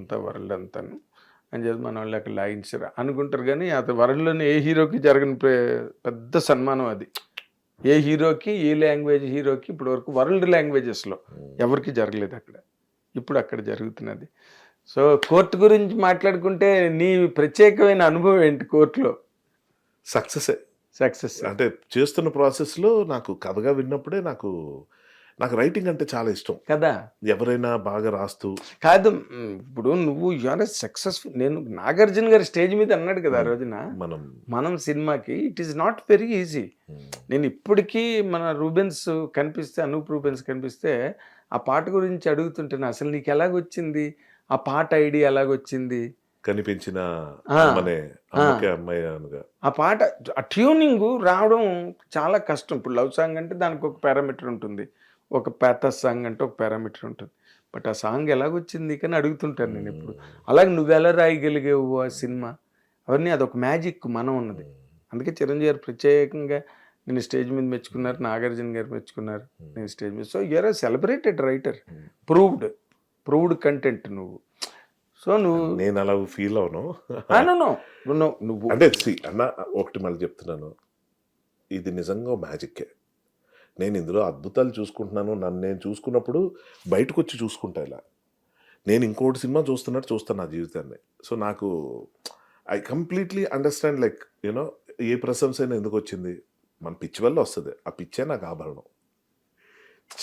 అంతా వరల్డ్ అంతాను. అని చెప్పి మన వాళ్ళు అక్కడ లాగించారు. అనుకుంటారు కానీ అతను వరల్డ్లోని ఏ హీరోకి జరగని పెద్ద సన్మానం అది. ఏ హీరోకి ఏ లాంగ్వేజ్ హీరోకి ఇప్పటి వరకు వరల్డ్ లాంగ్వేజెస్లో ఎవరికి జరగలేదు అక్కడ. ఇప్పుడు అక్కడ జరుగుతున్నది. సో కోర్టు గురించి మాట్లాడుకుంటే నీ ప్రత్యేకమైన అనుభవం ఏంటి కోర్టులో? సక్సెస్. సక్సెస్. అంటే చేస్తున్న ప్రాసెస్లో నాకు కథగా విన్నప్పుడే నాకు నాకు రైటింగ్ అంటే చాలా ఇష్టం. కదా? ఎవరైనా బాగా రాస్తూ కాదు ఇప్పుడు నువ్వు యూఆర్ సక్సెస్ఫుల్ నేను నాగార్జున గారి స్టేజ్ మీద అన్నాడు కదా ఆ రోజున. మనం మనం సినిమాకి it is not very easy నేను ఇప్పటికీ మన రూబెన్స్ కనిపిస్తే అనూప్ రూబెన్స్ కనిపిస్తే ఆ పాట గురించి అడుగుతుంటాను. అసలు నీకు ఎలాగొచ్చింది? ఆ పాట ఐడియా ఎలాగొచ్చింది? కనిపించిన ఆ. పాట ఆ ట్యూనింగ్ రావడం చాలా కష్టం. ఇప్పుడు లవ్ సాంగ్ అంటే దానికి ఒక పారామీటర్ ఉంటుంది. ఒక ప్యాథస్ సాంగ్ అంటే ఒక పారామీటర్ ఉంటుంది. బట్ ఆ సాంగ్ ఎలాగొచ్చింది కానీ అడుగుతుంటాను నేను ఇప్పుడు అలాగే నువ్వు ఎలా రాయగలిగేవు ఆ సినిమా? అవన్నీ అదొక మ్యాజిక్ మనం ఉన్నది అందుకే చిరంజీవి గారు ప్రత్యేకంగా నేను స్టేజ్ మీద మెచ్చుకున్నారు నాగార్జున గారు మెచ్చుకున్నారు నేను స్టేజ్ మీద. So you're celebrated writer. Proved proved content నువ్వు. సో నువ్వు నేను అలా ఫీల్ అవను. నువ్వు అంటే అన్న ఒకటి మళ్ళీ చెప్తున్నాను. ఇది నిజంగా మ్యాజిక్కే. నేను ఇందులో అద్భుతాలు చూసుకుంటున్నాను. నన్ను నేను చూసుకున్నప్పుడు బయటకు వచ్చి చూసుకుంటా ఇలా. నేను ఇంకోటి సినిమా చూస్తున్నట్టు చూస్తాను నా జీవితాన్ని. సో నాకు I completely understand like you know ఏ ప్రశంస అయినా ఎందుకు వచ్చింది? మన పిచ్చి వల్ల వస్తుంది. ఆ పిచ్చే నాకు ఆభరణం.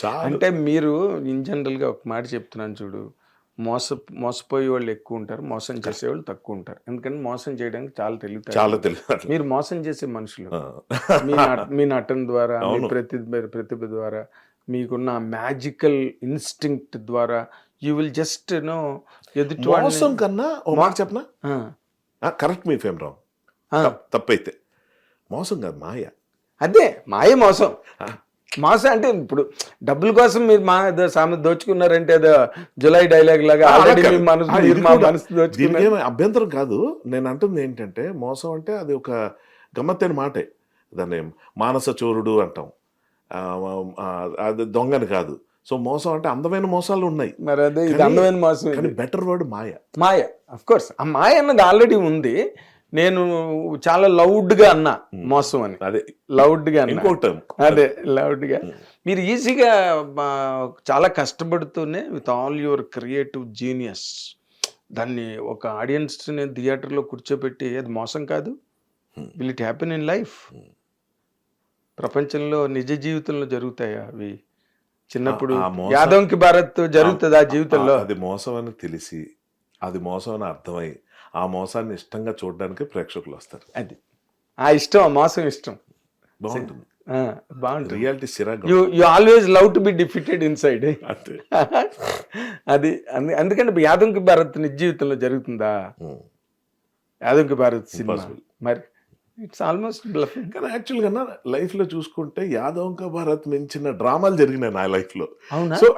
చాలా. అంటే మీరు ఇన్ జనరల్గా ఒక మాట చెప్తున్నాను చూడు. మోస మోసపోయే వాళ్ళు ఎక్కువ ఉంటారు మోసం చేసేవాళ్ళు తక్కువ ఉంటారు ఎందుకంటే మోసం చేయడానికి చాలా తెలియదు చాలా తెలియదు మీరు మోసం చేసే మనుషులు. మీ నట- మీ నటన ద్వారా మీ అవును. ప్రతిభ ద్వారా మీకున్న మ్యాజికల్ ఇన్స్టింక్ట్ ద్వారా యూ విల్ జస్ట్ నో ఎదుటి మోసం కన్నా ఓ మాట చెప్పనా? కరెక్ట్ మీ ఫేమ్ ఆ. తప్పైతే. మోసం కాదు మాయ. అదే మాయ మోసం. మోసం అంటే ఇప్పుడు డబ్బుల కోసం మీరు మా ఏదో సామెత దోచుకున్నారంటే ఏదో జులై డైలాగ్ లాగా ఆల్రెడీ మనసు దోచుకున్నారు. అభ్యంతరం కాదు. నేను అంటుంది ఏంటంటే మోసం అంటే అది ఒక గమ్మత్తైన మాటే. దాన్ని మానస చోరుడు అంటాం. అది దొంగని కాదు. సో మోసం అంటే అందమైన మోసాలు ఉన్నాయి. మరి అదే అందమైన మోసం కానీ. బెటర్ వర్డ్ మాయ. మాయ అఫ్ కోర్స్ ఆ మాయ అన్నది ఆల్రెడీ ఉంది. నేను చాలా లౌడ్గా అన్నా మోసం అని. అదే. లౌడ్గా అన్నా. ఇంకో టర్మ్ అదే లౌడ్గా మీరు ఈజీగా చాలా కష్టపడుతూనే with all your creative genius దాన్ని ఒక ఆడియన్స్ని థియేటర్లో కూర్చోబెట్టి అది మోసం కాదు. Will it happen in life ప్రపంచంలో నిజ జీవితంలో జరుగుతాయా అవి? చిన్నప్పుడు యాదవ్కి భారత్ జరుగుతుంది ఆ జీవితంలో? అది మోసం అని తెలిసి అది మోసం అని అర్థమై ఆ మోసాన్ని ఇష్టంగా చూడడానికి ప్రేక్షకులు వస్తారు. అది. ఆ ఇష్టం ఆ మోసం ఇష్టం. బాగుంటుంది. బాగుంటుంది. Reality సిరాగా you you always love to be defeated inside అంతే. అది అందు- అందుకని యాదవ్కి భారత్ నిజ జీవితంలో జరుగుతుందా? ఉమ్. యాదవ్కి భారత్ సినిమా. మరి ఇట్స్ ఆల్మోస్ట్ కానీ యాక్చువల్గా నా లైఫ్లో చూసుకుంటే యాదవ్ కా భారత్ మించిన డ్రామాలు జరిగినాయి నా లైఫ్లో. సో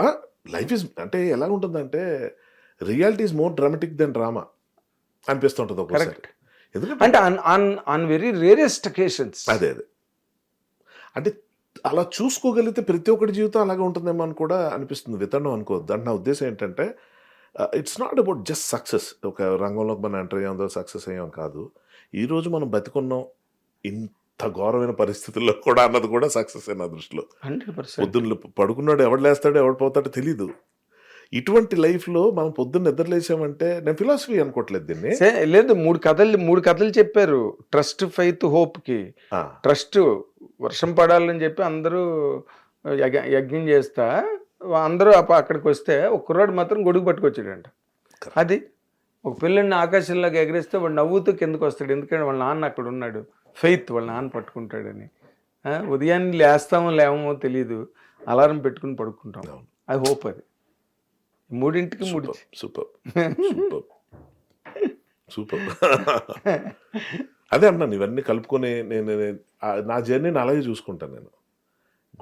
లైఫ్ ఇస్ అంటే ఎలా ఉంటుందంటే reality is more dramatic than drama అనిపిస్తుంటుంది Correct. ఎందుకంటే అంటే ఆన్ వెరీ రేరెస్ట్ అకేషన్స్. అదే అదే. అంటే అలా చూసుకోగలిగితే ప్రతి ఒక్కటి జీవితం అలాగే ఉంటుందేమో అని కూడా అనిపిస్తుంది. వితరణం అనుకోవద్దు. అంటే నా ఉద్దేశం ఏంటంటే it's not about just success ఒక రంగంలోకి మనం ఎంటర్ అయ్యాం సక్సెస్ అయ్యాం కాదు. ఈ రోజు మనం బతికున్నాం ఇంత ఘోరమైన పరిస్థితుల్లో కూడా అన్నది కూడా సక్సెస్ అయిన దృష్టిలో. పొద్దున్న పడుకున్నాడు ఎవడు లేస్తాడో ఎవడు పోతాడో తెలీదు. ఇటువంటి లైఫ్లో మనం పొద్దున్న నిద్ర లేచామంటే నేను ఫిలాసఫీ అనుకోవట్లేదు దీన్ని. లేదు మూడు కథలు మూడు కథలు చెప్పారు. ట్రస్ట్ ఫైత్ హోప్కి ఆ, ట్రస్ట్ వర్షం పడాలని చెప్పి అందరూ యజ్ఞ- చేస్తా అందరూ అక్కడికి వస్తే ఒక కుర్రాడు మాత్రం గొడుగు పట్టుకొచ్చాడంట. అది ఒక పిల్లని ఆకాశంలోకి ఎగరేస్తే వాడు నవ్వుతూ కిందకు వస్తాడు. ఎందుకంటే వాళ్ళ నాన్న అక్కడ ఉన్నాడు. ఫెయిత్ వాళ్ళ నాన్న పట్టుకుంటాడని. ఉదయాన్నే లేస్తామో లేవమో తెలియదు అలారం పెట్టుకుని పడుకుంటాం. అది హోప్ అది. మూడింటికి మూడు సూపర్ సూపర్. సూపర్. అదే అన్నాను ఇవన్నీ కలుపుకొని నేను నా జర్నీని అలాగే చూసుకుంటాను నేను.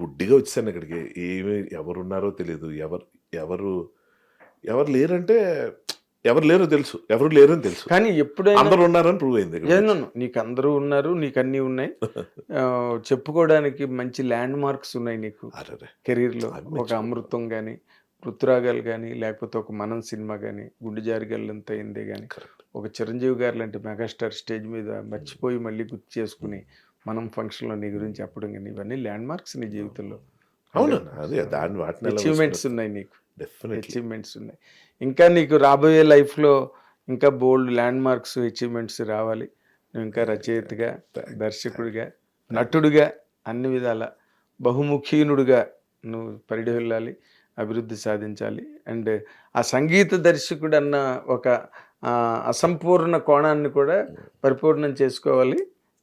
గుడ్డిగా వచ్చాను ఇక్కడికి. ఏమి ఎవరు ఉన్నారో తెలియదు ఎవరు ఎవరు ఎవరు లేరంటే ఎవరు లేరో తెలుసు. ఎవరు లేరని తెలుసు. కానీ ఎప్పుడైనా అందరు ఉన్నారని ప్రూవ్ అయింది నీకు అందరూ ఉన్నారు నీకు అన్నీ ఉన్నాయి. చెప్పుకోవడానికి మంచి ల్యాండ్ మార్క్స్ ఉన్నాయి నీకు. కెరీర్లో ఒక అమృతం కానీ ఋతురాగాలు కానీ లేకపోతే ఒక మనం సినిమా కానీ గుండె జారిగల్లంత అయిందే కానీ ఒక చిరంజీవి గారు లాంటి మెగాస్టార్ స్టేజ్ మీద మర్చిపోయి మళ్ళీ గుర్తు చేసుకుని మనం ఫంక్షన్లో నీ గురించి చెప్పడం కానీ ఇవన్నీ ల్యాండ్ మార్క్స్ నీ జీవితంలో. అవునన్నా అదే దాన్ని వాటిని అచీవ్మెంట్స్ ఉన్నాయి నీకు. అచీవ్మెంట్స్ ఉన్నాయి. ఇంకా నీకు రాబోయే లైఫ్లో ఇంకా బోల్డ్ ల్యాండ్ మార్క్స్ అచీవ్మెంట్స్ రావాలి. నువ్వు ఇంకా రచయితగా దర్శకుడిగా నటుడిగా అన్ని విధాల బహుముఖీనుడిగా నువ్వు పరిడి వెళ్ళాలి అభివృద్ధి సాధించాలి. అండ్ ఆ సంగీత దర్శకుడు అన్న ఒక అసంపూర్ణ కోణాన్ని కూడా పరిపూర్ణం చేసుకోవాలి.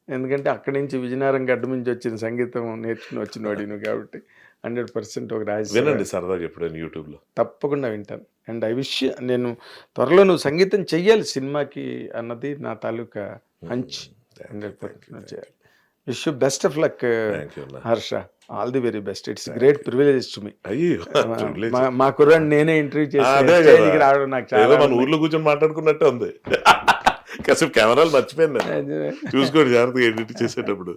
ఎందుకంటే అక్కడి నుంచి విజయనగరం గడ్డ నుంచి వచ్చిన సంగీతం నేర్చుకుని వచ్చిన వాడి నువ్వు కాబట్టి హండ్రెడ్ పర్సెంట్ ఒక రాజకీయ వినండి సరదాగా ఎప్పుడైనా యూట్యూబ్లో. తప్పకుండా వింటాను. అండ్ ఐ విష్ నేను త్వరలో నువ్వు సంగీతం చెయ్యాలి సినిమాకి అన్నది నా తాలూకా హంచ్ హండ్రెడ్ పర్సెంట్ చేయాలి wish you best of luck Harsha. All the very best it's great privilege to me అయ్యో. మా కుర్రాన్ని నేనే ఇంటర్వ్యూ చేసి రావడం నాకు చాలా మన ఊర్లో కూర్చొని మాట్లాడుకున్నట్టే ఉంది. కాసేపు కెమెరాలు మర్చిపోయాను ఆనందం. చూసుకోండి జాగ్రత్తగా ఎడిట్ చేసేటప్పుడు.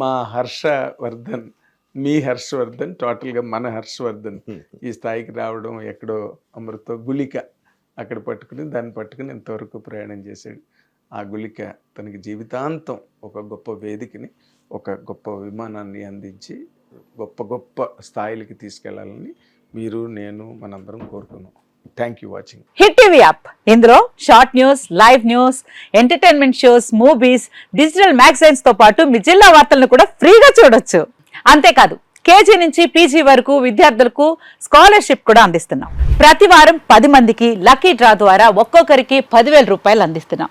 మా హర్ష వర్ధన్ మీ హర్షవర్ధన్ టోటల్గా మన హర్షవర్ధన్ ఈ స్థాయికి రావడం ఎక్కడో అమృత గుళిక అక్కడ పట్టుకుని దాన్ని పట్టుకుని ఇంతవరకు ప్రయాణం చేశాడు. ఆ గుళిక తనకి జీవితాంతం ఒక గొప్ప వేదికని ఒక గొప్ప విమానాన్ని అందించి గొప్ప గొప్ప స్థాయిలకి తీసుకెళ్ళాలని మీరు నేను మనందరం కోరుకున్నాం. Thank you watching Hit TV app. ఇందులో short news live news entertainment shows movies digital మ్యాగజైన్స్తో పాటు మీ జిల్లా వార్తలను కూడా ఫ్రీగా చూడొచ్చు. అంతేకాదు కేజీ నుంచి పీజీ వరకు విద్యార్థులకు స్కాలర్షిప్ కూడా అందిస్తున్నాం. ప్రతి వారం పది మందికి లక్కీ డ్రా ద్వారా ఒక్కొక్కరికి పదివేల రూపాయలు అందిస్తున్నాం.